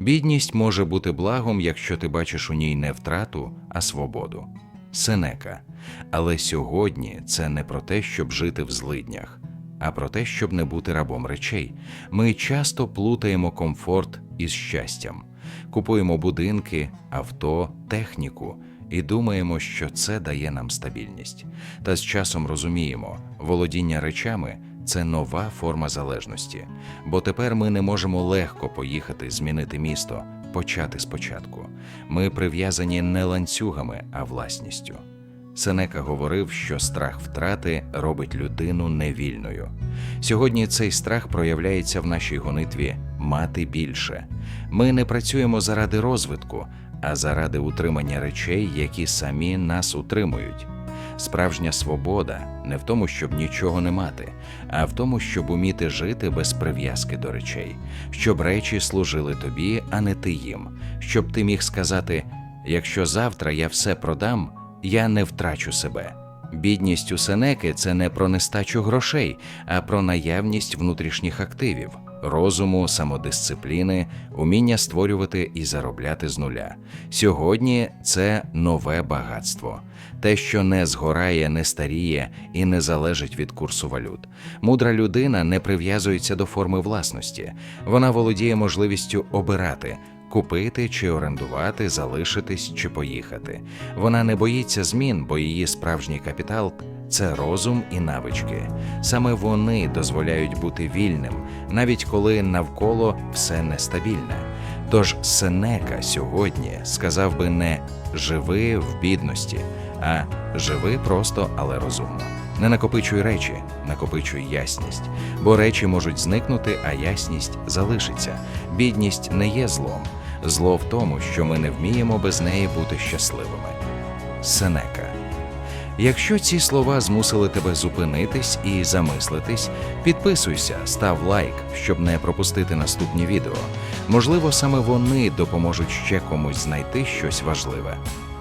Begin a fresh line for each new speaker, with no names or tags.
Бідність може бути благом, якщо ти бачиш у ній не втрату, а свободу. Сенека. Але сьогодні це не про те, щоб жити в злиднях, а про те, щоб не бути рабом речей. Ми часто плутаємо комфорт із щастям, купуємо будинки, авто, техніку і думаємо, що це дає нам стабільність. Та з часом розуміємо, володіння речами це нова форма залежності, бо тепер ми не можемо легко поїхати змінити місто, почати спочатку. Ми прив'язані не ланцюгами, а власністю. Сенека говорив, що страх втрати робить людину невільною. Сьогодні цей страх проявляється в нашій гонитві мати більше. Ми не працюємо заради розвитку, а заради утримання речей, які самі нас утримують. Справжня свобода не в тому, щоб нічого не мати, а в тому, щоб уміти жити без прив'язки до речей, щоб речі служили тобі, а не ти їм, щоб ти міг сказати: якщо завтра я все продам, я не втрачу себе. Бідність у Сенеки це не про нестачу грошей, а про наявність внутрішніх активів, розуму, самодисципліни, уміння створювати і заробляти з нуля. Сьогодні це нове багатство, те, що не згорає, не старіє і не залежить від курсу валют. Мудра людина не прив'язується до форми власності, вона володіє можливістю обирати. Купити чи орендувати, залишитись чи поїхати. Вона не боїться змін, бо її справжній капітал це розум і навички. Саме вони дозволяють бути вільним, навіть коли навколо все нестабільне. Тож Сенека сьогодні сказав би не живи в бідності, а живи просто, але розумно. Не накопичуй речі, накопичуй ясність, бо речі можуть зникнути, а ясність залишиться. Бідність не є злом. Зло в тому, що ми не вміємо без неї бути щасливими. Сенека. Якщо ці слова змусили тебе зупинитись і замислитись, підписуйся, став лайк, щоб не пропустити наступні відео. Можливо, саме вони допоможуть ще комусь знайти щось важливе.